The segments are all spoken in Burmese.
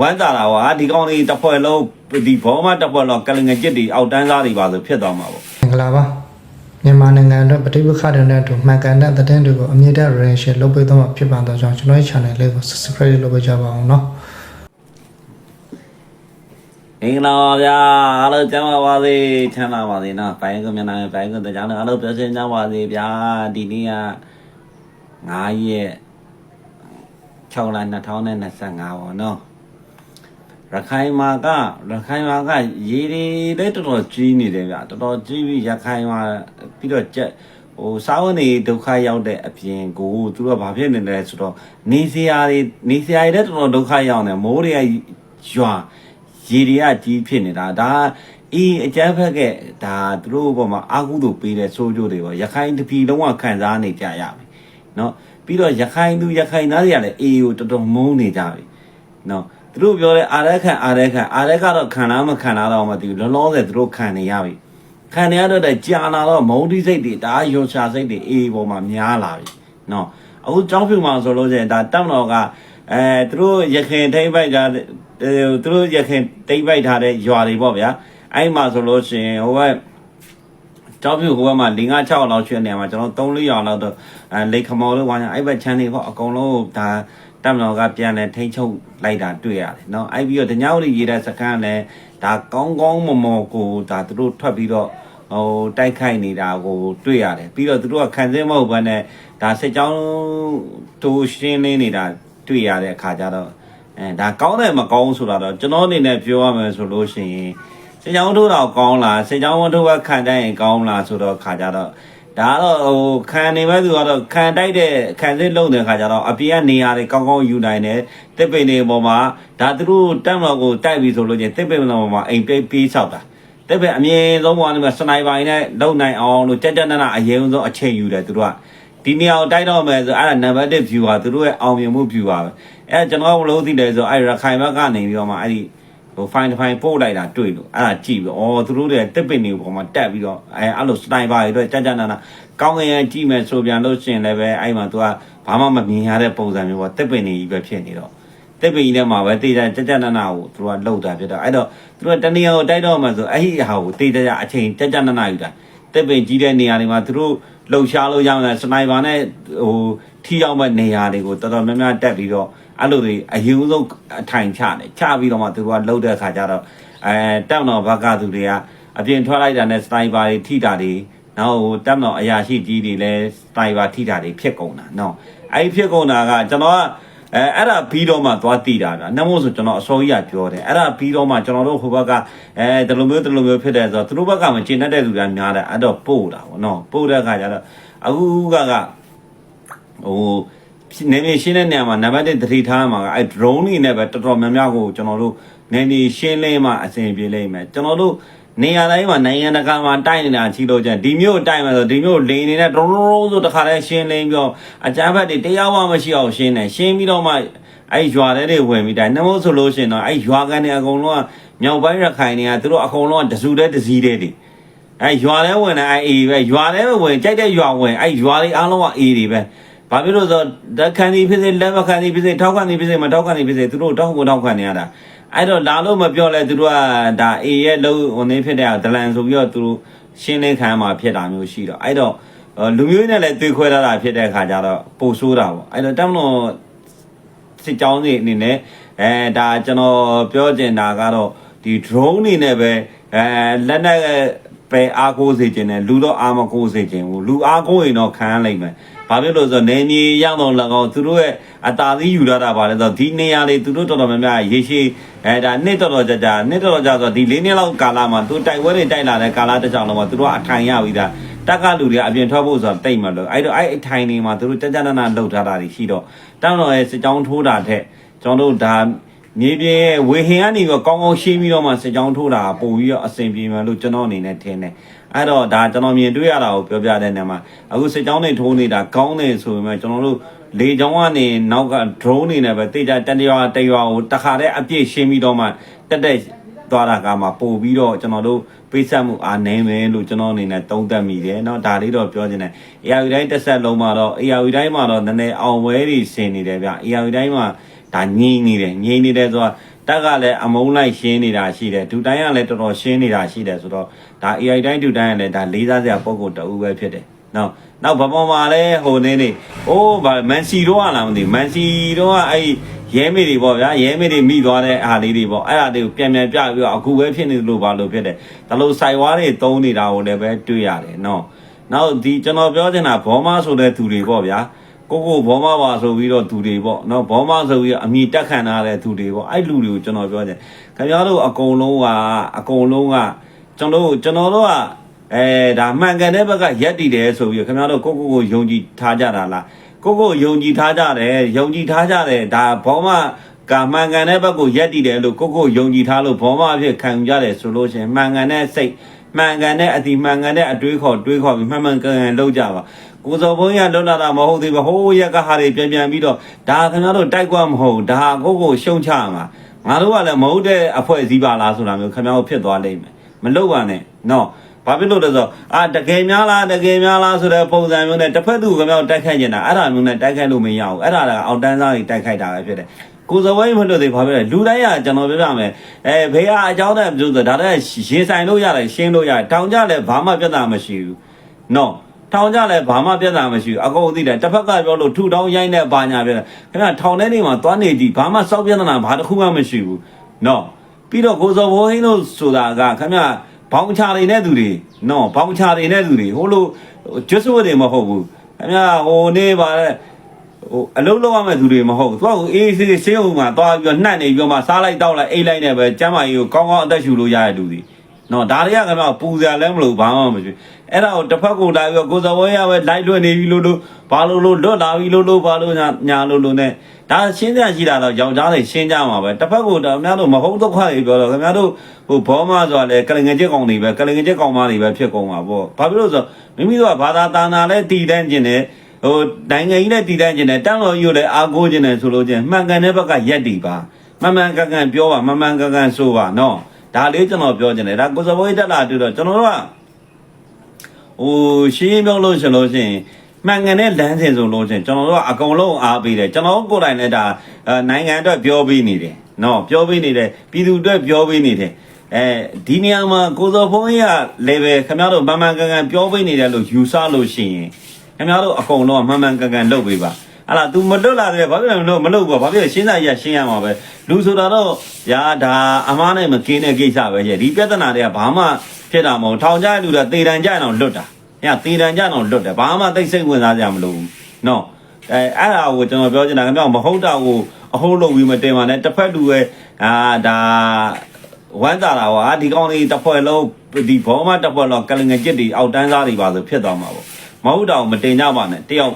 ဝမ်းသာတာဟာဒီကောင်လေးတစ်ဖွဲ့လုံးဒီဘောမတစ်ဖွဲ့လုံးကလငကြစ်တွေအောက်တန်းစားတွေပါဆိုဖြစ်သွားမှာပေါ့မင်္ဂလာပါမြန်မာနိုင်ငံအတွက်ပဋိပက္ခတွေနဲ့အတူမှန်ကန်တဲ့သတင်းတွေကိုအမြင့်တဲ့ relation လုပ်ပေးသွားမှာဖြစ်ပါတော့ကြောင့်ကျွန်တော်ရဲ့ channel လေးကို subscribe လုပ်ပေးကြပါအောင်နော်မင်္ဂလာပါဗျာအားလုံးကျမ်းပါပါစေချမ်းသာပါစေနော်ဘိုင်းကွန်မြန်မာဘိုင်းကွန်တရားနဲ့အားလုံးပြောစင်ကြပါစေဗျာဒီနေ့က9ရက် 6လ2025ပေါ့နော်ရခိုင်မှာကရခိုင်မှာကရေတွေလည်းတော်တော်ကြီးနေတယ်ဗျတော်တော်ကြီးပြီးရခိုင်မှာပြီးတော့ကြက်ဟိုစာဝန်တွေဒုက္ခရောက်တဲ့အပြင်ကိုသူတို့ကဘာဖြစ်နေလဲဆိုတော့နေစရာတွေနေစရာတွေလည်းတော်တော်ဒုက္ခရောက်နေမိုးတွေကရွာ ရေတွေကကြီးဖြစ်နေတာဒါအေးအကျန်းဖက်ကဒါသူတို့ဘောမှာအာကုသို့ပေးတဲ့စိုးကြိုးတွေပေါ့ရခိုင်တပြည်လုံးဝခံစားနေကြရပြီเนาะ ပြီးတော့ရခိုင်သူရခိုင်သားတွေကလည်းအေးကိုတော်တော်မုန်းနေကြပြီနော်သူတို့ပြောတဲ့အာရက်ခံအာရက်ခံအာရက်ကတော့ခံလားမခံလားတော့မသိဘူးလောလောဆယ်သူတို့ခံနေရပြီခံနေရတော့ကြာလာတော့မုန်းတိစိတ်တွေဒါရွှန်ရှာစိတ်တွေအေးပေါ်မှာများလာပြီနော်အခုကြောင်းဖြူမှာဆိုလို့ရှိရင်ဒါတောင်တော်ကအဲသူတို့ရခင်ထိမ့်ပိုက်ကြသူတို့ရခင်တိမ့်ပိုက်ထားတဲ့ရွာတွေပေါ့ဗျာအဲ့မှာဆိုလို့ရှိရင်ဟိုက က်တောက်ပြူဟိုဘက်မှာ၄၅6လောက်ရှိတဲ့နေရာမှာကျွန်တော်3 4ရောင်လောက်တော့အဲလေခမော်လို့ဝါညာအဲ့ဘက်ချမ်းနေပေါ့အကုန်လုံးဒါတက်မတော်ကပြန်လဲထိမ့်ချုပ်လိုက်တာတွေ့ရတယ်เนาะအဲ့ပြီးတော့တညဝရီရေးတဲ့စကန်းလဲဒါကောင်းကောင်းမမော်ကိုဒါသူတို့ထွက်ပြီးတော့ဟိုတိုက်ခိုက်နေတာကိုတွေ့ရတယ်ပြီးတော့သူတို့ကခံစင်းမဟုတ်ဘဲနဲ့ဒါစစ်ကြောင်းတိုးရှင်းလင်းနေတာတွေ့ရတဲ့အခါကျတော့ အဲဒါကောင်းတယ်မကောင်းဆိုတာတော့ကျွန်တော်အနေနဲ့ပြောရမယ်ဆိုလို့ရှိရင် စေချောင်းထိုးတော့ကောင်းလားစေချောင်းထိုးကခံတတ်ရင်ကောင်းလားဆိုတော့ခါကြတော့ဒါတော့ဟိုခံနေမဲ့သူကတော့ခံတိုက်တဲ့ခံစစ်လုံးတဲ့ခါကြတော့အပြင်ကနေရာတွေကောင်းကောင်းယူနိုင်တယ်တစ်ပိန်တွေပေါ်မှာဒါသူတို့တက်မတော်ကိုတိုက်ပြီဆိုလို့ချင်းတစ်ပိန်ပေါ်မှာအိမ်ပိတ်ပြေးဆောက်တာတစ်ပိန်အမြင်ဆုံးပေါ်မှာစနိုက်ပါနဲ့လုံနိုင်အောင်လို့ကြက်ကြက်နနအရင်ဆုံးအချိန်ယူတယ်သူတို့ကဒီနေရာကိုတိုက်တော့မယ်ဆိုအဲ့ဒါနံပါတ်1 view ဟာသူတို့ရဲ့အောင်မြင်မှု view ပါပဲအဲ့ဒါကျွန်တော်ကမလို့သိတယ်ဆိုအဲ့ရခိုင်ဘက်ကနေပြီးတော့မှအဲ့ဒီ ဟို fine fine ပို့လိုက်တာတွေ့လို့အဲ့ဒါကြည့်ပြီးအော်သူတို့တွေတစ်ပင်တွေပေါ်မှာတက်ပြီးတော့အဲအဲ့လို sniper တွေတော့ကြကြနာနာကောင်းကင်ရကြည့်မယ်ဆိုပြန်လို့ရှိရင်လည်းပဲအဲ့မှာသူကဘာမှမမြင်ရတဲ့ပုံစံမျိုးပေါ့တစ်ပင်တွေကြီးပဲဖြစ်နေတော့တစ်ပင်ကြီးထဲမှာပဲတေးကြကြကြနာနာကိုသူကလှုပ်တာဖြစ်တော့အဲ့တော့သူကတနေရာကိုတိုက်တော့မှဆိုအဲ့ဒီဟာကိုတေးကြအချိန်ကြကြနာနာယူတာတက်ပင်ကြီးတဲ့နေရာတွေမှာသူတို့လှုပ်ရှားလို့ရမယ်စနိုက်ပါနဲ့ဟိုထီရောက်မဲ့နေရာတွေကိုတော်တော်များများတက်ပြီးတော့ အဲ့လိုတွေအရင်ဆုံးအထိုင်ချတယ်ချပြီးတော့မှသူတို့ကလှုပ်တဲ့အခါကျတော့အဲတက်မတော်ဘက်ကသူတွေကအပြင်ထွက်လိုက်တာနဲ့စနိုက်ပါတွေထိတာတွေနောက်ဟိုတက်မတော်အရာရှိကြီးတွေလည်းစနိုက်ပါထိတာတွေဖြစ်ကုန်တာနော်အဲ့ဒီဖြစ်ကုန်တာကကျွန်တော်ကအဲအဲ့ဒါပြီးတော့မှသွားတည်တာဗျာနှမို့ဆိုကျွန်တော်အစောကြီးကပြောတယ်အဲ့ဒါပြီးတော့မှကျွန်တော်တို့ဟိုဘက်ကအဲဒီလိုမျိုးဒီလိုမျိုးဖြစ်တယ်ဆိုတော့သူတို့ဘက်ကမကျင်တတ်တဲ့လူတွေများတယ်အဲ့တော့ပို့တာဗောနော်ပို့တဲ့အခါကျတော့အခုကကဟို နေမြေရှင်းတဲ့နေရာမှာနံပါတ်1သတိထားမှာကအဲ drone တွေနဲ့ပဲတော်တော်များများကိုကျွန်တော်တို့နေမြေရှင်းလင်းမှအဆင်ပြေလိမ့်မယ်ကျွန်တော်တို့နေရာတိုင်းမှာနိုင်ငံတကာမှာတိုက်နေတာချီလို့ကျန်ဒီမျိုးတိုက်မှာဆိုဒီမျိုးလိန်နေတဲ့ဒရုန်းဆိုတခါလဲရှင်းလင်းပြီးတော့အကြမ်းဖက်တွေတရားဝမရှိအောင်ရှင်းတယ်ရှင်းပြီးတော့မှအဲ့ရွာထဲတွေဝင်ပြီးတိုင်နှမို့ဆိုလို့ရှိရင်တော့အဲ့ရွာကန်တွေအကုန်လုံးကမြောက်ပိုင်းရခိုင်တွေကသူတို့အကုန်လုံးကတစုတဲ့တစည်းတဲ့တွေအဲ့ရွာထဲဝင်တဲ့အဲ့အေးပဲရွာထဲဝင်ကြိုက်တဲ့ရွာဝင်အဲ့ရွာတွေအားလုံးကအေးတွေပဲ ဘာဖြစ်လို့ဆိုတော့လက်ခံဒီဖြစ်စေလက်မခံဒီဖြစ်စေထောက်ခံဒီဖြစ်စေမထောက်ခံဒီဖြစ်စေသူတို့တောက်ကိုတောက်ခံနေရတာအဲ့တော့လာလို့မပြောလဲသူတို့ကဒါအေရဲ့လုံးဟိုနေဖြစ်တဲ့ဒလန်ဆိုပြီးတော့သူတို့ရှင်းလင်းခံမှာဖြစ်တာမျိုးရှိတော့အဲ့တော့လူမျိုးနဲ့လည်းတွေ့ခွဲထားတာဖြစ်တဲ့အခါကျတော့ပိုဆိုးတာပေါ့အဲ့တော့တမလို့စစ်ကြောင်းတွေအနေနဲ့အဲဒါကျွန်တော်ပြောချင်တာကတော့ဒီ drone နေနဲ့ပဲအဲလက်နဲ့ပဲအားကိုးစေခြင်းနဲ့လူတော့အားမကိုးစေခြင်းဘူးလူအားကိုးရင်တော့ခံရလိမ့်မယ် ဘာဖြစ်လို့လဲဆိုတော့နေမြေရောက်တော့၎င်းသူတို့ရဲ့အတာသီးယူရတာပါလဲဆိုတော့ဒီနေရာလေးသူတို့တော်တော်များများရေရှည်အဲဒါနှစ်တော်တော်ကြာကြာနှစ်တော်တော်ကြာဆိုတော့ဒီ၄နှစ်လောက်ကာလမှာသူတိုက်ပွဲတွေတိုက်လာတဲ့ကာလတစ်ကြောင်လုံးမှာသူတို့ကအထိုင်ရပြီးသားတက်ကလူတွေကအပြင်ထွက်ဖို့ဆိုတော့တိတ်မလို့အဲ့တော့အဲ့အထိုင်တွေမှာသူတို့ကြကြနနလှုပ်ထားတာတွေရှိတော့တောင်းတော်ရဲ့စစ်ကြောင်းထိုးတာတဲ့ကျွန်တော်တို့ဒါမြေပြင်ရဲ့ဝေဟင်ကနေပြီးတော့ကောင်းကောင်းရှင်းပြီးတော့မှစစ်ကြောင်းထိုးတာပို့ပြီးတော့အဆင်ပြေမယ်လို့ကျွန်တော်အနေနဲ့ထင်တယ် အဲ့တော့ဒါကျွန်တော်မြင်တွေ့ရတာကိုပြောပြတဲ့နေရာမှာအခုစစ်ကြောင်းတွေထိုးနေတာကောင်းတယ်ဆိုပေမဲ့ကျွန်တော်တို့လေကြောင်းကနေနောက်က drone နေနဲ့ပဲတိကျတန်တရွာတရွာကိုတခါတည်းအပြည့်ရှင်းပြီးတော့မှတက်တက်သွားတာကမှပို့ပြီးတော့ကျွန်တော်တို့ပေးဆက်မှုအားနည်းမယ်လို့ကျွန်တော်အနေနဲ့သုံးသပ်မိတယ်เนาะဒါလေးတော့ပြောချင်တယ် AR တိုင်းတက်ဆက်လုံးမှာတော့ AR တိုင်းမှာတော့နည်းနည်းအောင်ဝဲတွေဆင်နေတယ်ဗျ AR တိုင်းမှာ ဒါငြိမ့်နေတယ်ငြိမ့်နေတယ်ဆိုတော့ တက်ကလည်းအမုန်းလိုက်ရှင်းနေတာရှိတယ်ဒူတိုင်းကလည်းတော်တော်ရှင်းနေတာရှိတယ်ဆိုတော့ဒါ AI တိုင်းဒူတိုင်းကလည်းဒါလေးစားစရာပုံကိုတူပဲဖြစ်တယ်နော်နောက်ဘာပေါ်မှာလဲဟိုနေနေအိုးဗာမန်စီတော့ကလားမသိဘူးမန်စီတော့ကအဲ့ရဲမေတွေပေါ့ဗျာရဲမေတွေမိသွားတဲ့အားလေးတွေပေါ့အဲ့ဒါတွေကိုပြန်ပြန်ပြပြီးတော့အခုပဲဖြစ်နေလို့ပါလို့ဖြစ်တယ်ဒါလို့စိုက်ဝါးတွေတုံးနေတာကိုလည်းပဲတွေ့ရတယ်နော်နောက်ဒီကျွန်တော်ပြောချင်တာဘောမဆိုတဲ့သူတွေပေါ့ဗျာ ကိုကိုဘောမပါဆိုပြီးတော့သူတွေပေါ့နော်ဘောမဆိုပြီးတော့အမိတက်ခံထားတဲ့သူတွေပေါ့အဲ့လူတွေကိုကျွန်တော်ပြောချင်ခင်ဗျားတို့အကုန်လုံးကအကုန်လုံးကကျွန်တော်တို့ကျွန်တော်တို့ကအဲဒါမှန်ကန်တဲ့ဘက်ကရက်တည်တယ်ဆိုပြီးတော့ခင်ဗျားတို့ကိုကိုကိုယုံကြည်ထားကြတာလားကိုကိုယုံကြည်ထားကြတယ်ယုံကြည်ထားကြတယ်ဒါဘောမကမှန်ကန်တဲ့ဘက်ကိုရက်တည်တယ်လို့ကိုကိုယုံကြည်ထားလို့ဘောမအဖြစ်ခံယူကြတယ်ဆိုလို့ရှိရင်မှန်ကန်တဲ့စိတ်မှန်ကန်တဲ့အတိမှန်ကန်တဲ့အတွေးခေါ်တွေးခေါ်ပြီးမှန်မှန်ကန်ကန်လုပ်ကြပါ ကိုစော်ဘုန်းကြီးကလွတ်လာတာမဟုတ်သေးဘူးဟိုးရက်ကဟာတွေပြန်ပြန်ပြီးတော့ဒါခင်ဗျားတို့တိုက်ကွက်မဟုတ်ဒါကိုကိုရှုံချမှာငါတို့ကလည်းမဟုတ်တဲ့အဖွဲ့အစည်းပါလားဆိုတာမျိုးခင်ဗျားတို့ဖြစ်သွားလိမ့်မယ်မလုပ်ပါနဲ့နော်ဘာဖြစ်လို့လဲဆိုတော့အာတကယ်များလားတကယ်များလားဆိုတဲ့ပုံစံမျိုးနဲ့တစ်ဖက်သူခင်ဗျားတို့တိုက်ခိုက်နေတာအဲ့ဒါမျိုးနဲ့တိုက်ခိုက်လို့မရဘူးအဲ့ဒါကအောက်တန်းစားတွေတိုက်ခိုက်တာပဲဖြစ်တယ်ကိုစော်ဘုန်းကြီးမလို့သေးဘာဖြစ်လဲလူတိုင်းကကျွန်တော်ပြောပြမယ်အဲဘေးကအကြောင်းတဲ့ပြောဆိုဒါတည်းရင်ဆိုင်လို့ရတယ်ရှင်းလို့ရတယ်တောင်ကြလည်းဘာမှပြဿနာမရှိဘူးနော် ထောင်ကြလဲဘာမှပြဿနာမရှိဘူးအကုန်သိတယ်တစ်ဖက်ကပြောလို့ထူထောင်ရိုင်းတဲ့ဘာညာပြတယ်ခင်ဗျထောင်ထဲနေမှာသွားနေကြည့်ဘာမှစောက်ပြဿနာဘာတစ်ခုမှမရှိဘူးနော်ပြီးတော့ကိုစောဘိုးဟင်းတို့ဆိုတာကခင်ဗျဘောင်ချာတွေနဲ့သူတွေနော်ဘောင်ချာတွေနဲ့သူတွေဟိုလိုကျွတ်စွတွေမဟုတ်ဘူးခင်ဗျဟိုနေပါလေဟိုအလုံးလုံးရမယ့်သူတွေမဟုတ်ဘူးသူကအေးစေးစေးုံမှာသွားပြီးတော့နှံ့နေပြီးတော့မှစားလိုက်တောက်လိုက်အိတ်လိုက်နေပဲကျမ်းမာကြီးကိုကောင်းကောင်းအသက်ရှူလို့ရတဲ့လူတွေ နော်ဒါတွေကခင်ဗျပူစရာလည်းမလိုဘာမှမရှိအဲ့ဒါကိုတစ်ဖက်ကိုလာပြီးတော့ကိုစော်ဝဲရပဲလိုက်လွတ်နေပြီလို့လို့ဘာလို့လို့လွတ်လာပြီလို့လို့ဘာလို့ညာညာလို့လို့ ਨੇ ဒါရှင်းစရာရှိတာတော့ယောက်ျားတွေရှင်းကြမှာပဲတစ်ဖက်ကိုတော့ခင်ဗျားတို့မဟုတ်ဒုက္ခတွေပြောတော့ခင်ဗျားတို့ဟိုဘောမဆိုတာလေကလငယ်ချက်ကောင်တွေပဲကလငယ်ချက်ကောင်မတွေပဲဖြစ်ကုန်မှာပေါ့ဘာဖြစ်လို့ဆိုမိမိတို့ကဘာသာတာနာလဲတည်တန်းခြင်းနဲ့ဟိုနိုင်ငံကြီးနဲ့တည်တန်းခြင်းနဲ့တန်းတော်ကြီးကိုလည်းအားကိုးခြင်းနဲ့ဆိုလို့ချင်းမှန်ကန်တဲ့ဘက်ကရက်တည်ပါမှန်မှန်ကန်ကန်ပြောပါမှန်မှန်ကန်ကန်ဆိုပါနော် ဒါလေးကျွန်တော်ပြောချင်တယ်ဒါကိုစဘိုးတက်လာတူတော့ကျွန်တော်တို့ကဟိုရှင်းပြောလို့ရှင်လို့ရှင်မှန်ကန်တဲ့လမ်းစဉ်ဆိုလို့ရှင်ကျွန်တော်တို့ကအကုန်လုံးအားပေးတယ်ကျွန်တော်ကိုယ်တိုင်လည်းဒါနိုင်ငံအတွက်ပြောပေးနေတယ်နော်ပြောပေးနေတယ်ပြည်သူအတွက်ပြောပေးနေတယ်အဲဒီနေရာမှာကိုစောဖုံးကြီးက level ခင်ဗျားတို့မှန်မှန်ကန်ကန်ပြောပေးနေတယ်လို့ယူဆလို့ရှိရင်ခင်ဗျားတို့အကုန်လုံးမှန်မှန်ကန်ကန်လုပ်ပေးပါ အဲ့ဒါ तू မလွတ်လာတယ်ဘာဖြစ်လဲမလို့မလို့ဘူးဘာဖြစ်လဲရှင်းစာကြီးကရှင်းရမှာပဲလူဆိုတာတော့ညာဒါအမားနဲ့မကင်းတဲ့ကိစ္စပဲရဲ့ဒီပြဿနာတွေကဘာမှဖြစ်တာမဟုတ်ထောင်ကြတဲ့လူတွေတေတံကြအောင်လွတ်တာညာတေတံကြအောင်လွတ်တယ်ဘာမှသိစိတ်ဝင်စားကြမလို့ဘူးနော်အဲအဲ့ဒါကိုကျွန်တော်ပြောချင်တာခင်ဗျာမဟုတ်တာကိုအဟုတ်လုပ်ပြီးမတင်ပါနဲ့တစ်ဖက်လူရဲ့အာဒါဝမ်းသာတာကွာဒီကောင်လေးတစ်ဖွဲ့လုံးဒီဘောမတစ်ဖွဲ့လုံးကလငယ်ကျစ်တွေအောက်တန်းစားတွေပါဆိုဖြစ်သွားမှာပေါ့မဟုတ်တော့မတင်ကြပါနဲ့တယောက်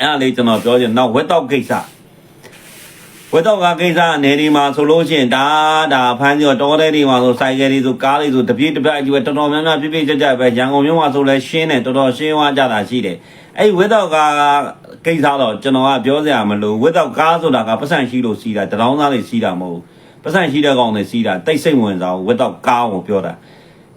အဲ့ဒါလေးကျွန်တော်ပြောချင်နောက်ဝက်တော့ကိစ္စဝက်တော့ကကိစ္စအနေဒီမှာဆိုလို့ရှိရင်ဒါဒါဖမ်းပြီးတော့တောထဲတွေမှာဆိုစိုက်ကယ်တွေဆိုကားတွေဆိုတပြေးတစ်ပတ်အကျိုးတော်တော်များများပြည့်ပြည့်ကြကြပဲရန်ကုန်မြို့မှာဆိုလဲရှင်းတယ်တော်တော်ရှင်းသွားကြတာရှိတယ်အဲ့ဝက်တော့ကကိစ္စတော့ကျွန်တော်ကပြောစရာမလိုဝက်တော့ကားဆိုတာကပတ်စံရှိလို့စီးတာတရောင်းသားတွေစီးတာမဟုတ်ပတ်စံရှိတဲ့ကောင်တွေစီးတာတိတ်စိတ်ဝင်စားဝက်တော့ကားကိုပြောတာ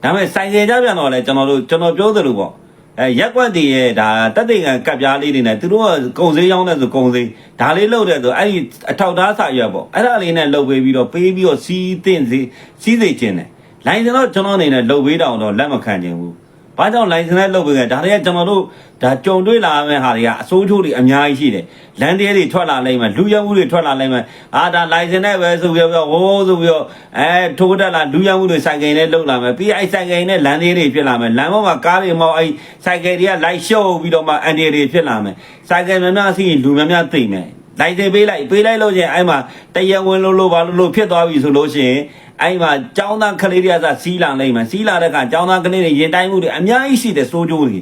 ဒါပေမဲ့စိုက်ကယ်ကြပြန်တော့လဲကျွန်တော်တို့ကျွန်တော်ပြောသလိုပေါ့ အဲရက်ကွက်တည်ရဲ့ဒါတက်တဲ့ကကပ်ပြားလေးတွေနဲ့သူတို့ကကုံစည်းရောင်းတဲ့ဆိုကုံစည်းဒါလေးလှုပ်တဲ့ဆိုအဲ့ဒီအထောက်သားစာရွက်ပေါ့အဲ့ဒါလေးနဲ့လှုပ်ပေးပြီးတော့ပေးပြီးတော့စီးတင်စီစီးစေခြင်းတယ်လိုင်စင်တော့ကျွန်တော်အနေနဲ့လှုပ်ပေးတောင်တော့လက်မခံခြင်းဘူး ဘာကြောင့်လိုင်စင်နဲ့လှုပ်ပေးကြဒါတွေကကျွန်တော်တို့ဒါကြုံတွေ့လာမယ့်ဟာတွေကအစိုးချိုးတွေအများကြီးရှိတယ်လမ်းသေးတွေထွက်လာလိမ့်မယ်လူရမှုတွေထွက်လာလိမ့်မယ်အာဒါလိုင်စင်နဲ့ပဲဆိုပြီးတော့ဟိုးဆိုပြီးတော့အဲထိုးတက်လာလူရမှုတွေဆိုင်ကယ်နဲ့လှုပ်လာမယ်ပြီးအဲ့ဆိုင်ကယ်နဲ့လမ်းသေးတွေဖြစ်လာမယ်လမ်းပေါ်မှာကားတွေမောက်အဲ့ဆိုင်ကယ်တွေကလိုက်ရှုပ်ပြီးတော့မှအန်ဒီတွေဖြစ်လာမယ်ဆိုင်ကယ်များများစီးရင်လူများများသိမ့်မယ် လိုက်စင်ပေးလိုက်ပေးလိုက်လို့ချင်းအဲ့မှာတရဝင်လို့လို့ဘာလို့လို့ဖြစ်သွားပြီဆိုလို့ရှိရင်အဲ့မှာចောင်းသားကလေးတွေကစစီးလာနိုင်မှာစီးလာတဲ့ကចောင်းသားကလေးတွေရင်တိုင်းမှုတွေအများကြီးရှိတယ်စိုးကြိုးတွေ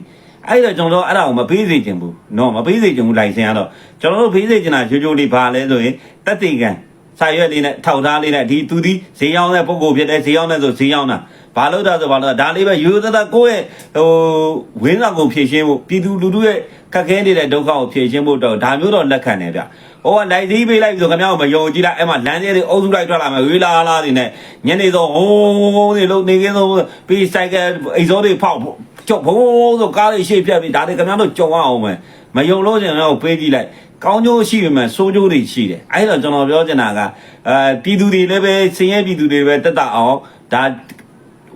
အဲ့တော့ကျွန်တော်တို့အဲ့ဒါကိုမပေးစေချင်ဘူးနော်မပေးစေချင်ဘူးလိုင်စင်ကတော့ကျွန်တော်တို့ပေးစေချင်တာချိုးချိုးလေးဘာလဲဆိုရင်တက်တေကန် စာရွက်လေးနဲ့ထောက်ထားလေးနဲ့ဒီသူဒီဈေးရောက်တဲ့ပုံကိုဖြစ်တဲ့ဈေးရောက်တဲ့ဆိုဈေးရောက်တာဘာလို့တာဆိုဘာလို့ဒါလေးပဲရိုးရိုးသားသားကိုယ့်ရဲ့ဟိုဝင်းဆောင်ကိုဖြည့်ရှင်းဖို့ပြည်သူလူထုရဲ့ခက်ခဲနေတဲ့ဒုက္ခကိုဖြည့်ရှင်းဖို့တော့ဒါမျိုးတော့လက်ခံတယ်ဗျဟိုကလိုက်သေးပေးလိုက်ဆိုခင်ဗျားကိုမယုံကြည်လိုက်အဲ့မှာလမ်းသေးတွေအုပ်စုလိုက်ထွက်လာမယ်ဝေးလာလာတွေနဲ့ညနေစောဟိုးတွေလုံးနေကင်းဆုံးပြီးဆိုင်ကအိမ်စောတွေဖောက်ကျုပ်ဘုံဆိုကားလေးရှေ့ပြတ်ပြီးဒါတွေခင်ဗျားတို့ကြုံအောင်မယ်မယုံလို့ရှင်တော့ပေးကြည့်လိုက် ကောင်းကျိုးရှိပေမဲ့ဆိုးကျိုးတွေရှိတယ်အဲ့တော့ကျွန်တော်ပြောချင်တာကအဲပြည်သူတွေလည်းပဲစင်ရဲပြည်သူတွေပဲတက်တာအောင်ဒါ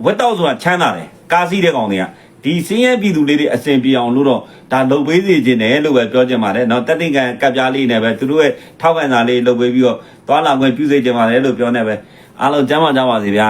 ဝက်တော့ဆိုတာချမ်းသာတယ်ကားစီးတဲ့ကောင်တွေကဒီစင်ရဲပြည်သူလေးတွေအစဉ်ပြေအောင်လို့တော့ဒါလုပ်ပေးစီခြင်းတယ်လို့ပဲပြောချင်ပါတယ်เนาะတက်တင်ကန်ကပ်ပြားလေးနဲ့ပဲသူတို့ရဲ့ထောက်ခံစာလေးလုပ်ပေးပြီးတော့သွားလာခွင့်ပြုစေချင်ပါတယ်လို့ပြောနေပဲအားလုံးကျမ်းပါကြပါစေဗျာ